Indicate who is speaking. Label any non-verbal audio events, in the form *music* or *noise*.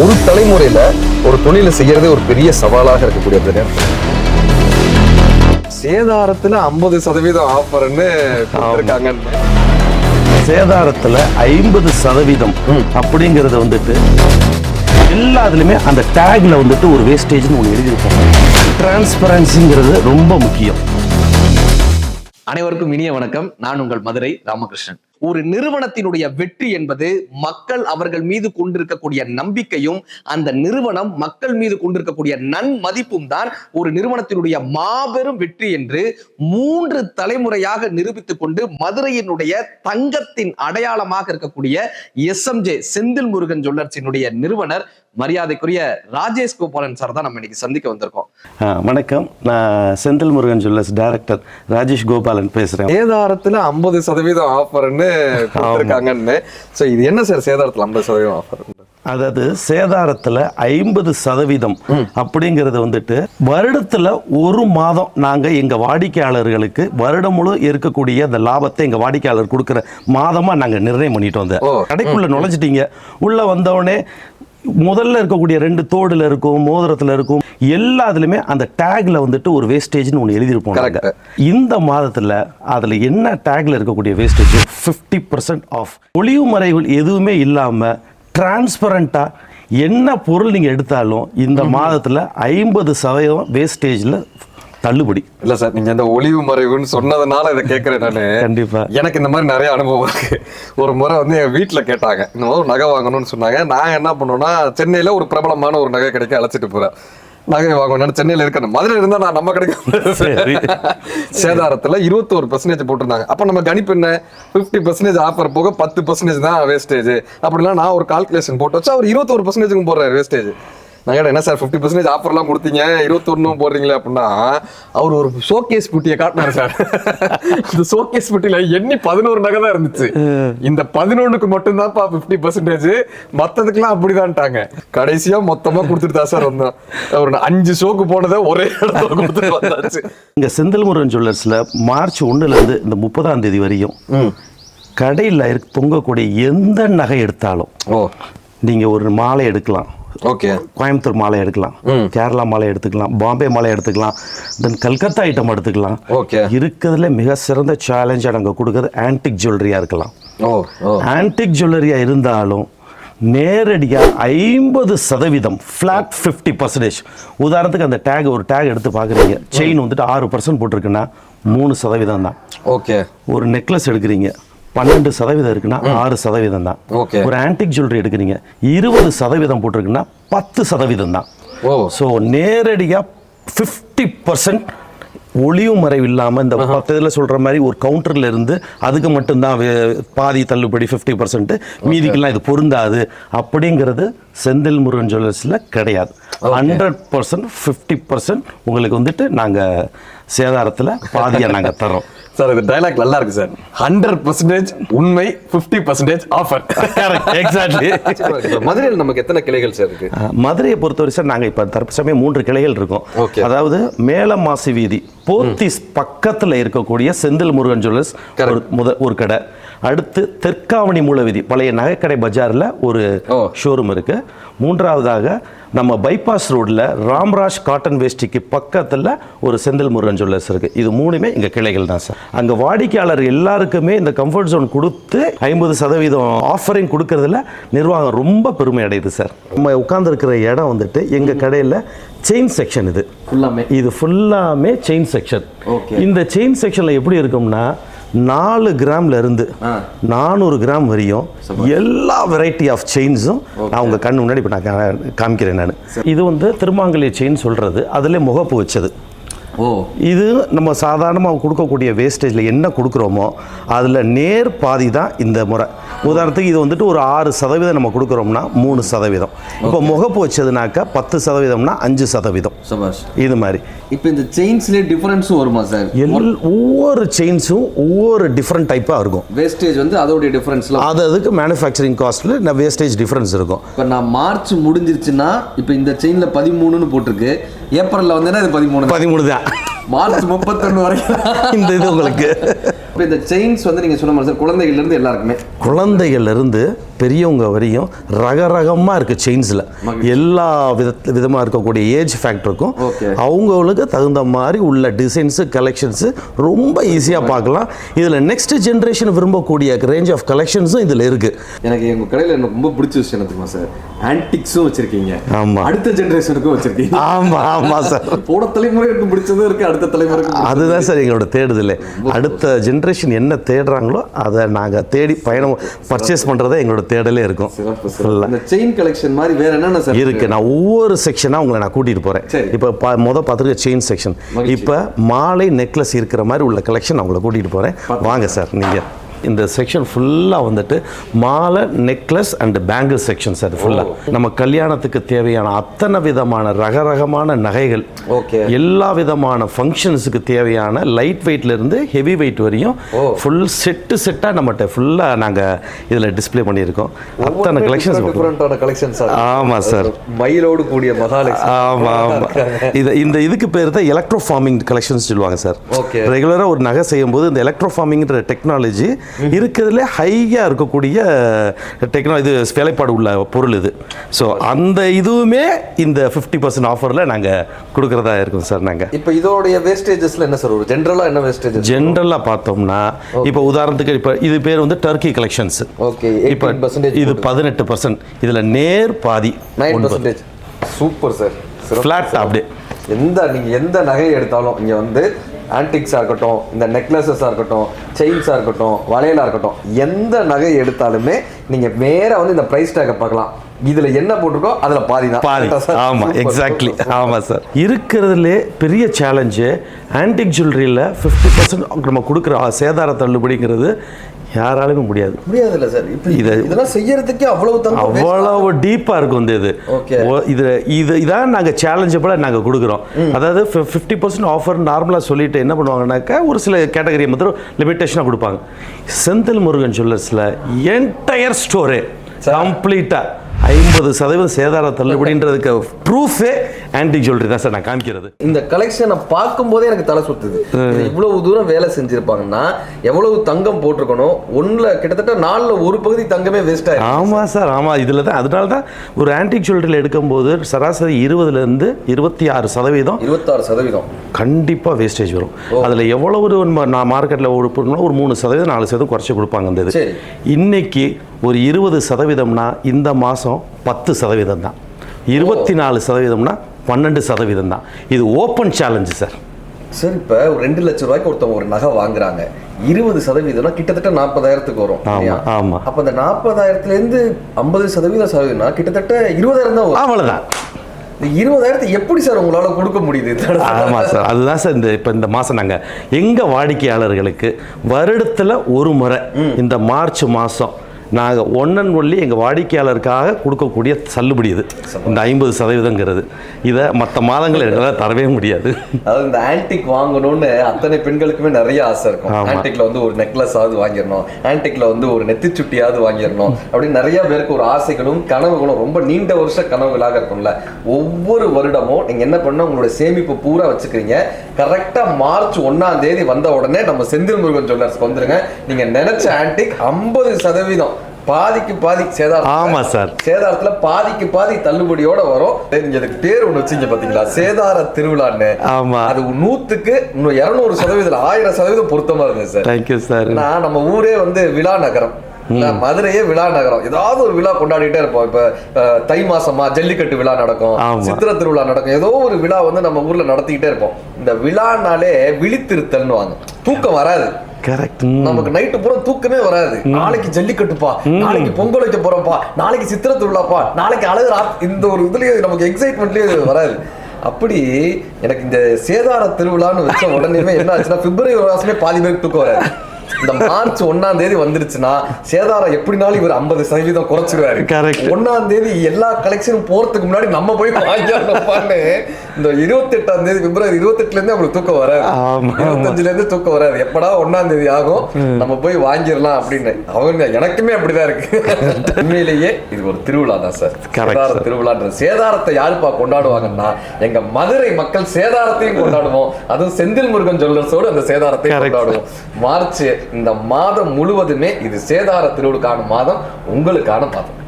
Speaker 1: ஒரு தலைமுறையில ஒரு தொழிலை செய்யறதே ஒரு பெரிய சவாலாக இருக்கக்கூடிய அந்த நேரம். சேதாரத்துல ஐம்பது சதவீதம் ஆஃபர்னு இருக்காங்கன்னு
Speaker 2: சேதாரத்துல ஐம்பது சதவீதம் அப்படிங்கறது வந்துட்டு எல்லாத்துலயுமே அந்த டேக்ல வந்துட்டு ஒரு வேஸ்டேஜ்னு ஒன்று எழுதியிருப்பாங்க டிரான்ஸ்பரன்சிங்கிறது ரொம்ப முக்கியம்.
Speaker 3: அனைவருக்கும் இனிய வணக்கம். நான் உங்கள் மதுரை ராமகிருஷ்ணன். ஒரு நிறுவனத்தினுடைய வெற்றி என்பது மக்கள் அவர்கள் மீது கொண்டிருக்கக்கூடிய நம்பிக்கையும் அந்த நிறுவனம் மக்கள் மீது கொண்டிருக்கக்கூடிய நன்மதிப்பும் தான் ஒரு நிறுவனத்தினுடைய மாபெரும் வெற்றி என்று மூன்று தலைமுறையாக நிரூபித்துக் கொண்டு மதுரையினுடைய தங்கத்தின் அடையாளமாக இருக்கக்கூடிய எஸ்எம்ஜே செந்தில் முருகன் ஜுவல்லர்ஸினுடைய நிறுவனர் மரியாதைக்குரிய ராஜேஷ் கோபாலன் சார் தான் நம்ம இன்னைக்கு சந்திக்க வந்திருக்கோம்.
Speaker 2: வணக்கம். நான் செந்தில் முருகன் ஜுவல்லர்ஸ் டைரக்டர் ராஜேஷ் கோபாலன் பேசுறேன்.
Speaker 1: சேதாரத்துல ஐம்பது சதவீதம் ஆஃபர்னு இருக்காங்கன்னு சோ இது என்ன சார் சேதாரத்துல ஐம்பது சதவீதம் ஆஃபர்
Speaker 2: அதாவது சேதாரத்துல ஐம்பது சதவீதம் அப்படிங்கிறது வந்துட்டு வருடத்துல ஒரு மாதம் நாங்க எங்க வாடிக்கையாளர்களுக்கு வருடம் முழு இருக்கக்கூடிய அந்த லாபத்தை எங்க வாடிக்கையாளர் கொடுக்கிற மாதமா நாங்க நிர்ணயம் பண்ணிட்டு வந்தோம். கடைக்குள்ள நுழைஞ்சிட்டீங்க. உள்ள வந்தவுடனே முதல்ல இருக்கக்கூடிய ரெண்டு தோடுல இருக்கும் மோதிரத்துல இருக்கும் எல்லாத்துலயுமே அந்த டேக்ல வந்துட்டு ஒரு வேஸ்டேஜ்னு ஒன்று எழுதியிருப்போம். இந்த மாதத்துல அதுல என்ன டேக்ல இருக்கக்கூடிய வேஸ்டேஜ் 50% பர்சன்ட் ஆஃப் ஒளிவு மறைவுகள் எதுவுமே இல்லாம டிரான்ஸ்பரண்டா என்ன பொருள் நீங்க எடுத்தாலும் இந்த மாதத்துல ஐம்பது சதவீதம் வேஸ்டேஜ்ல தள்ளுபடி.
Speaker 1: இல்ல சார் நீங்க இந்த ஒளிவு மறைவுன்னு சொன்னதுனால இதை கேட்கறேன் நானு.
Speaker 2: கண்டிப்பா.
Speaker 1: எனக்கு இந்த மாதிரி நிறைய அனுபவம் இருக்கு. ஒரு முறை வந்து என் வீட்டுல கேட்டாங்க. இந்த மாதிரி நகை வாங்கணும்னு சொன்னாங்க. நான் என்ன பண்ணோம்னா சென்னையில ஒரு பிரபலமான ஒரு நகை கடைக்கு அழைச்சிட்டு போறேன். நகை வாங்கணும். சென்னையில இருக்கணும் மதுரை இருந்தா நான் நம்ம கடைக்கு
Speaker 2: சரி.
Speaker 1: சேதாரத்துல இருபத்தோரு பர்சன்டேஜ் போட்டிருந்தாங்க. அப்ப நம்ம கணிப்பு என்ன? பிப்டி பர்சன்டேஜ் ஆஃபர் போக பத்து பர்சன்டேஜ் தான் வேஸ்டேஜ் அப்படிலாம் நான் ஒரு கால்குலேஷன் போட்டு வச்சா அவர் இருபத்தோரு பர்சன்டேஜுக்கு போடுறாரு வேஸ்டேஜ் கேட்டேன் என்ன சார் ஃபிஃப்டி பர்சன்டேஜ் ஆஃபர்லாம் கொடுத்தீங்க? இருபத்தொன்னும் போடுறீங்களே அப்படின்னா அவர் ஒரு ஷோகேஸ் புட்டியை காட்டினாரு சார். *laughs* இந்த ஷோகேஸ் புட்டியில எண்ணி பதினோரு நகை தான் இருந்துச்சு. இந்த பதினொன்னுக்கு மட்டும்தான்ப்பா ஃபிஃப்டி பர்சன்டேஜ் மற்றதுக்கெல்லாம் அப்படிதான்ட்டாங்க. கடைசியா மொத்தமா கொடுத்துட்டு தான் சார் வந்தோம். ஒரு அஞ்சு ஷோக்கு போனதை ஒரே இடத்துல கொடுத்துட்டு வந்தாச்சு.
Speaker 2: இங்க செந்தில் முருகன் ஜுவல்லர்ஸ்ல மார்ச் ஒண்ணுல இருந்து இந்த முப்பதாம் தேதி வரையும் கடையில் இருக்க தொங்கக்கூடிய எந்த நகை எடுத்தாலும்
Speaker 1: ஓ.
Speaker 2: நீங்க ஒரு மாலை எடுக்கலாம்.
Speaker 1: ஓகே
Speaker 2: கோயம்புத்தூர் மாலை எடுக்கலாம் கேரளா மாலை எடுத்துக்கலாம். பாம்பே மாலை எடுத்துக்கலாம். தென் கல்கத்தா ஐட்டம் எடுத்துக்கலாம்.
Speaker 1: Okay.
Speaker 2: இருக்கிறதுல மிக சிறந்த சேலஞ்சாக நாங்கள் கொடுக்குறது ஆன்டிக் ஜுவல்லரியா இருக்கலாம். ஆன்டிக் ஜுவல்லரியா இருந்தாலும் நேரடியாக ஐம்பது சதவீதம் ஃப்ளாட் ஃபிஃப்டி பர்சன்டேஜ் உதாரணத்துக்கு அந்த டேக் ஒரு டேக் எடுத்து பார்க்குறீங்க. செயின் வந்துட்டு ஆறு பர்சன்ட் போட்டிருக்குன்னா மூணு சதவீதம் தான்
Speaker 1: ஓகே
Speaker 2: ஒரு நெக்லஸ் எடுக்கிறீங்க. பன்னெண்டு சதவீதம் இருக்குன்னா ஆறு சதவீதம் தான்.
Speaker 1: Okay.
Speaker 2: ஒரு ஆன்டிக் ஜுவல்லரி எடுக்கிறீங்க இருபது சதவீதம் போட்டிருக்குன்னா பத்து சதவீதம் தான்.
Speaker 1: ஓ.
Speaker 2: ஸோ நேரடியாக ஃபிஃப்டி பர்சன்ட் ஒளிவு மறைவு இல்லாமல் இந்த பத்து இதில் சொல்கிற மாதிரி ஒரு கவுண்டரில் இருந்து அதுக்கு மட்டும்தான் பாதி தள்ளுபடி ஃபிஃப்டி பர்சன்ட் மீதிக்கெல்லாம் இது பொருந்தாது. அப்படிங்கிறது செந்தில் முருகன் ஜுவல்லர்ஸில் கிடையாது. ஹண்ட்ரட் பர்சன்ட் ஃபிஃப்டி பர்சன்ட் உங்களுக்கு வந்துட்டு நாங்கள் சேதாரத்தில் பாதியாக நாங்கள் தரோம்
Speaker 1: சார் இது டைலாக் நல்லா இருக்கு சார் ஹண்ட்ரட் பர்சன்டேஜ் உண்மை ஃபிஃப்டி பர்சன்டேஜ் ஆஃபர்
Speaker 2: எக்ஸாக்ட்லி
Speaker 1: மதுரையில் நமக்கு எத்தனை கிளைகள் சார் இருக்கு?
Speaker 2: மதுரையை பொறுத்தவரை சார் நாங்கள் இப்போ தற்சமயம் மூன்று கிளைகள் இருக்கோம். அதாவது மேலமாசி வீதி போத்தீஸ் பக்கத்தில் இருக்கக்கூடிய செந்தில் முருகன் ஜுவல்லர்ஸ் ஒரு முத ஒரு கடை. அடுத்து தெற்காவணி மூல வீதி பழைய நகைக்கடை பஜாரில் ஒரு. ஷோரூம் இருக்கு. மூன்றாவதாக நம்ம பைபாஸ் ரோட்ல ராம்ராஜ் காட்டன் வேஷ்டிக்கு பக்கத்தில் ஒரு செந்தில் முருகன் ஜுவல்லர்ஸ் இருக்கு. இது மூணுமே எங்க கிளைகள் தான் சார் அங்க வாடிக்கையாளர் எல்லாருக்குமே இந்த கம்ஃபர்ட் ஜோன் கொடுத்து ஐம்பது சதவீதம் ஆஃபரிங் கொடுக்கறதுல நிர்வாகம் ரொம்ப பெருமை அடையுது சார் நம்ம உட்கார்ந்துருக்கிற இடம் வந்துட்டு எங்க கடையில் செயின் செக்ஷன் இது.
Speaker 3: ஃபுல்லாமே.
Speaker 2: இது ஃபுல்லாமே செயின் செக்ஷன். இந்த செயின் செக்ஷன்ல எப்படி இருக்கும்னா நாலு கிராம்ல இருந்து நானூறு கிராம் வரையும் எல்லா வெரைட்டி ஆஃப் செயின்ஸும் நான் உங்க கண்ணு முன்னாடி இப்போ நான் காமிக்கிறேன் நான். இது வந்து திருமாங்கல்ய செயின் சொல்றது. அதுல முகப்பு வச்சது.
Speaker 3: ஓ.
Speaker 2: இது நம்ம சாதாரணமாக கொடுக்கக்கூடிய வேஸ்டேஜில் என்ன கொடுக்குறோமோ அதில் நேர் பாதி தான் இந்த முறை. உதாரணத்துக்கு இது வந்துட்டு ஒரு ஆறு சதவீதம் நம்ம கொடுக்குறோம்னா மூணு சதவீதம். இப்போ முகப்பு வச்சதுனாக்கா பத்து சதவீதம்னா அஞ்சு சதவீதம். இது மாதிரி.
Speaker 3: இப்போ இந்த செயின்ஸ்லேயே டிஃபரன்ஸும் வருமா சார்
Speaker 2: எல் ஒவ்வொரு செயின்ஸும் ஒவ்வொரு டிஃப்ரெண்ட் டைப்பாக இருக்கும்.
Speaker 3: வேஸ்டேஜ் வந்து அதோடைய டிஃபரன்ஸ்லாம்
Speaker 2: அது அதுக்கு மேனுஃபேக்சரிங் காஸ்ட்டில் வேஸ்டேஜ் டிஃப்ரென்ஸ் இருக்கும்.
Speaker 3: இப்போ நான் மார்ச் முடிஞ்சிருச்சுன்னா இப்போ இந்த செயின்ல பதிமூணுன்னு போட்டிருக்கு. ஏப்ரல்ல வந்தேன்னா இது பதிமூணு.
Speaker 2: பதிமூணு தான்.
Speaker 3: மார்ச் முப்பத்தொன்னு வரைக்கும்.
Speaker 2: இந்த இது உங்களுக்கு. *laughs*
Speaker 3: இப்போ
Speaker 1: இந்த செயின்ஸ் வந்து நீங்க சொன்ன மாதிரி சார் குழந்தைகள்ல இருந்து எல்லாருக்குமே.
Speaker 2: குழந்தைகள்ல இருந்து பெரியவங்க வரையும் ரகரகமாக இருக்குது செயின்ஸில் எல்லா வித விதமாக இருக்கக்கூடிய ஏஜ் ஃபேக்டருக்கும். அவங்களுக்கு தகுந்த மாதிரி உள்ள டிசைன்ஸு கலெக்ஷன்ஸு ரொம்ப ஈஸியாக பார்க்கலாம். இதில் நெக்ஸ்ட் ஜென்ரேஷன் விரும்பக்கூடிய ரேஞ்ச் ஆஃப் கலெக்ஷன்ஸும் இதில் இருக்குது
Speaker 1: எனக்கு எங்க கடையில எனக்கு ரொம்ப பிடிச்ச விஷயம் என்ன தெரியுமா சார்? ஆன்டிக்ஸும் வச்சிருக்கீங்க.
Speaker 2: ஆமா.
Speaker 1: அடுத்த ஜெனரேஷனுக்கும் வச்சிருக்கீங்க.
Speaker 2: ஆமாம் ஆமாம் சார்.
Speaker 1: போன தலைமுறைக்கு பிடிச்சதும் இருக்கு அடுத்த தலைமுறைக்கு
Speaker 2: அதுதான் சார் எங்களோட தேடுதல். அடுத்த ஜென்ரேஷன் என்ன தேடுறாங்களோ அதை நாங்கள் தேடி பயணம் பர்ச்சேஸ் பண்ணுறதே எங்களோட தேடலே இருக்கும்.
Speaker 1: இந்த செயின் கலெக்ஷன் மாதிரி வேற என்னென்ன
Speaker 2: இருக்கு? நான் ஒவ்வொரு செக்ஷனாக உங்களை நான் கூட்டிகிட்டு போகிறேன். இப்போ பா மொதல் பார்த்துருக்க செயின் செக்ஷன். இப்போ மாலை நெக்லஸ் இருக்கிற மாதிரி உள்ள கலெக்ஷன் நான் உங்களை கூட்டிகிட்டு போகிறேன் வாங்க சார் நீங்கள் இந்த செக்ஷன் ஃபுல்லாக வந்துட்டு மாலை necklace and bangle section sir ஃபுல்லாக நம்ம கல்யாணத்துக்கு தேவையான அத்தனை விதமான ரகரகமான நகைகள்
Speaker 1: Okay.
Speaker 2: எல்லா விதமான ஃபங்க்ஷன்ஸுக்கு தேவையான லைட் வெயிட்ல இருந்து ஹெவி வெயிட் வரையும் ஃபுல் செட்டு செட்டாக நம்மகிட்ட ஃபுல்லாக நாங்கள் இதில் டிஸ்ப்ளே பண்ணியிருக்கோம். அத்தனை கலெக்ஷன்ஸ்
Speaker 1: டிஃபரெண்டான கலெக்ஷன்ஸ்
Speaker 2: ஆமா சார்.
Speaker 1: மயிலோடு கூடிய மகாலட்சுமி.
Speaker 2: ஆமா ஆமா. இது இந்த இதுக்கு பேர் தான் எலக்ட்ரோ ஃபார்மிங் கலெக்ஷன்ஸ் சொல்லுவாங்க சார்.
Speaker 1: Okay.
Speaker 2: ரெகுலராக ஒரு நகை செய்யும் போது இந்த எலக்ட்ரோ ஃபார்மிங்ன்ற டெக்னாலஜி இருக்கிறதுல ஹையாக இருக்கக்கூடிய டெக்னாலஜி இது வேலைப்பாடு உள்ள பொருள் இது. ஸோ அந்த இதுவுமே இந்த ஃபிஃப்டி பர்சன்ட் ஆஃபரில் நாங்கள் கொடுக்குறதா இருக்கோம் சார் நாங்கள்
Speaker 1: இப்போ இதோடைய வேஸ்டேஜஸ்ல என்ன சார் ஒரு ஜென்ரலா என்ன வேஸ்டேஜ்
Speaker 2: ஜென்ரலாக பார்த்தோம்னா இப்போ உதாரணத்துக்கு இப்போ இது பேர் வந்து டர்க்கி கலெக்ஷன்ஸ்
Speaker 1: ஓகே
Speaker 2: இப்போ
Speaker 1: 18%
Speaker 2: இது பதினெட்டு பர்சன்ட் இதில் நேர் பாதி
Speaker 1: nine percentage super sir
Speaker 2: flat அப்படியே.
Speaker 1: எந்த நீங்கள் எந்த நகையை எடுத்தாலும் இங்கே வந்து ஆன்டிக்ஸாக இருக்கட்டும் இந்த நெக்லஸஸாக இருக்கட்டும் செயின்ஸாக இருக்கட்டும் வளையலாக இருக்கட்டும் எந்த நகை எடுத்தாலுமே நீங்கள் வேற வந்து இந்த ப்ரைஸ் டேக்கை பார்க்கலாம். இதுல என்ன போட்டிருக்கோ அதுல பாதி தான்.
Speaker 2: பாதி? ஆமா எக்ஸாக்ட்லி. ஆமா சார் இருக்கிறதுலே பெரிய சேலஞ்சு ஆன்டிக் ஜுவல்லரியில் ஃபிஃப்டி பர்சன்ட் நம்ம கொடுக்குற சேதார தள்ளுபடிங்கிறது யாராலுமே முடியாது.
Speaker 1: முடியாதுல்ல சார். இப்போ
Speaker 2: இத-
Speaker 1: இதெல்லாம் செய்யறதுக்கே அவ்வளவு
Speaker 2: அவ்வளவு டீப்பாக இருக்கும் இந்த இது. இது இது இதான் நாங்கள் சேலஞ்சபிளாக நாங்கள் கொடுக்குறோம். அதாவது ஃபிஃப்டி பர்சன்ட் ஆஃபர் நார்மலாக சொல்லிட்டு என்ன பண்ணுவாங்கன்னாக்கா ஒரு சில கேட்டகரி மாத்திரம் லிமிட்டேஷனாக கொடுப்பாங்க. செந்தில் முருகன் ஜுவல்லர்ஸில் என்டையர் ஸ்டோரே கம்ப்ளீட்டாக ஐம்பது சதவீதம் சேதார தள்ளுபடின்றதுக்கு ப்ரூஃபே ஆன்டிக் ஜுவல்லரி தான் சார் நான் காமிக்கிறது.
Speaker 1: இந்த கலெக்ஷனை பார்க்கும்போதே எனக்கு தலை சுத்துது. இவ்வளவு தூரம் வேலை செஞ்சிருப்பாங்கன்னா எவ்வளவு தங்கம் போட்டிருக்கணும்? ஒண்ணுல கிட்டத்தட்ட நாலுல ஒரு பகுதி தங்கமே வேஸ்ட் ஆயிருக்கு
Speaker 2: ஆமாம் சார் ஆமாம் இதில் தான் அதனால தான் ஒரு ஆன்டிக் ஜுவல்லரியில் எடுக்கும்போது சராசரி இருபதுலேருந்து இருபத்தி ஆறு சதவீதம்
Speaker 1: இருபத்தாறு சதவீதம்.
Speaker 2: கண்டிப்பாக வேஸ்டேஜ் வரும். அதில் எவ்வளவு ஒரு நம்ம நான் மார்க்கெட்டில் பொருள்னா ஒரு மூணு சதவீதம் நாலு சதவீதம் குறைச்சி கொடுப்பாங்க அந்த இது. இன்னைக்கு ஒரு இருபது சதவீதம்னா இந்த மாதம் பத்து சதவீதம் தான். இருபத்தி நாலு சதவீதம்னா பன்னெண்டு சதவீதம் தான். இது ஓப்பன் சேலஞ்சு சார்
Speaker 1: சரி இப்ப ரெண்டு லட்சம் ரூபாய்க்கு ஒருத்தவங்க ஒரு நகை வாங்குறாங்க. இருபது சதவீதம்னா கிட்டத்தட்ட நாற்பதாயிரத்துக்கு வரும்
Speaker 2: ஆமா,
Speaker 1: இல்லையா?
Speaker 2: ஆமா.
Speaker 1: அப்ப அந்த நாற்பதாயிரத்துல இருந்து ஐம்பது சதவீதம் சதவீதம்னா கிட்டத்தட்ட இருபதாயிரம் தான் வரும்.
Speaker 2: அவ்வளோதான்
Speaker 1: இருபதாயிரத்தை எப்படி சார் உங்களால கொடுக்க முடியுது?
Speaker 2: ஆமாம் சார் அதுதான் சார் இந்த இப்போ இந்த மாதம் நாங்கள் எங்கள் வாடிக்கையாளர்களுக்கு வருடத்தில் ஒரு முறை இந்த மார்ச் மாதம் நாங்கள் ஒன் அண்ட் ஒன்லி எங்கள் வாடிக்கையாளருக்காக கொடுக்கக்கூடிய தள்ளுபடி இது. இந்த ஐம்பது சதவீதங்கிறது. இதை மற்ற மாதங்கள் எங்களால் தரவே முடியாது.
Speaker 1: அதாவது இந்த ஆன்டிக் வாங்கணும்னு அத்தனை பெண்களுக்குமே நிறைய ஆசை இருக்கும். ஆன்டிக்ல வந்து ஒரு நெக்லஸ் ஆவது வாங்கிடணும். ஆன்டிக்ல வந்து ஒரு நெத்திச்சுட்டியாவது வாங்கிடணும். அப்படின்னு நிறைய பேருக்கு ஒரு ஆசைகளும் கனவுகளும் ரொம்ப நீண்ட வருஷ கனவுகளாக இருக்கும்ல. ஒவ்வொரு வருடமும் நீங்க என்ன பண்ண உங்களுடைய சேமிப்பு பூரா வச்சுக்கிறீங்க. கரெக்டா மார்ச் ஒன்னாம் தேதி வந்த உடனே நம்ம செந்தில் முருகன் ஜுவல்லர்ஸ்க்கு வந்துருங்க. நீங்க நினைச்ச ஆன்டிக் ஐம்பது சதவீதம். பாதிக்கு பாதி சேதாரம்.
Speaker 2: ஆமா சார்.
Speaker 1: சேதாரத்துல பாதிக்கு பாதி தள்ளுபடியோட வரும். நீங்க அதுக்கு பேர் ஒண்ணு வச்சீங்க பாத்தீங்களா? சேதார திருவிழான்னு.
Speaker 2: ஆமா.
Speaker 1: அது நூத்துக்கு இன்னும் இருநூறு சதவீதம் ஆயிரம் சதவீதம் பொருத்தமா இருந்தது சார்.
Speaker 2: தேங்க்யூ சார்
Speaker 1: ஏன்னா நம்ம ஊரே வந்து விழா நகரம். மதுரையே விழா நகரம். ஏதாவது ஒரு விழா கொண்டாடிட்டே இருப்போம். இப்ப தை மாசமா ஜல்லிக்கட்டு விழா நடக்கும். சித்திர திருவிழா நடக்கும். ஏதோ ஒரு விழா வந்து நம்ம ஊர்ல நடத்திக்கிட்டே இருப்போம். இந்த விழானாலே விழித்திருத்தல்னு வாங்க. தூக்கம் வராது.
Speaker 2: கரெக்ட்
Speaker 1: நமக்கு நைட்டு பூரா தூக்கமே வராது. நாளைக்கு ஜல்லிக்கட்டுப்பா. நாளைக்கு பொங்கல் வைக்க போறோம்ப்பா. நாளைக்கு சித்திர திருவிழாப்பா நாளைக்கு அழகு இந்த ஒரு இதுலயே நமக்கு எக்ஸைட்மெண்ட்லயே வராது. அப்படி எனக்கு இந்த சேதார திருவிழான்னு வச்ச உடனேமே என்ன ஆச்சுன்னா பிப்ரவரி மாசமே பாதி பேருக்கு தூக்கம் வராது. இந்த மார்ச் ஒன்னாம் தேதி வந்துருச்சுன்னா சேதாரம் எப்படினாலும் இவர் ஐம்பது சதவீதம் குறைச்சிருவாரு. ஒன்னாம் தேதி எல்லா கலெக்ஷனும் போறதுக்கு முன்னாடி நம்ம போய் வாங்கிடணும்ப்பான்னு இந்த இருபத்தி எட்டாம் தேதி பிப்ரவரி இருபத்தி எட்டுல இருந்து அவங்களுக்கு தூக்கம் வராது.
Speaker 2: ஆமா, ஆமா.
Speaker 1: இருபத்தஞ்சுல இருந்து தூக்கம் வராது. எப்படா ஒன்னாம் தேதி ஆகும்? நம்ம போய் வாங்கிடலாம் அப்படின்னு. அவங்க எனக்குமே அப்படிதான் இருக்கு. *laughs* உண்மையிலேயே இது ஒரு திருவிழா தான் சார். சேதார
Speaker 2: sir.
Speaker 1: திருவிழான்றது சேதாரத்தை யாருப்பா கொண்டாடுவாங்கன்னா எங்க மதுரை மக்கள் சேதாரத்தையும் கொண்டாடுவோம். அதுவும் செந்தில் முருகன் ஜுவல்லர்ஸோடு அந்த சேதாரத்தை
Speaker 2: Correct, sir.
Speaker 1: கொண்டாடுவோம். மார்ச் இந்த மாதம் முழுவதுமே இது சேதார திருவிழுக்கான மாதம் உங்களுக்கான மாதம்.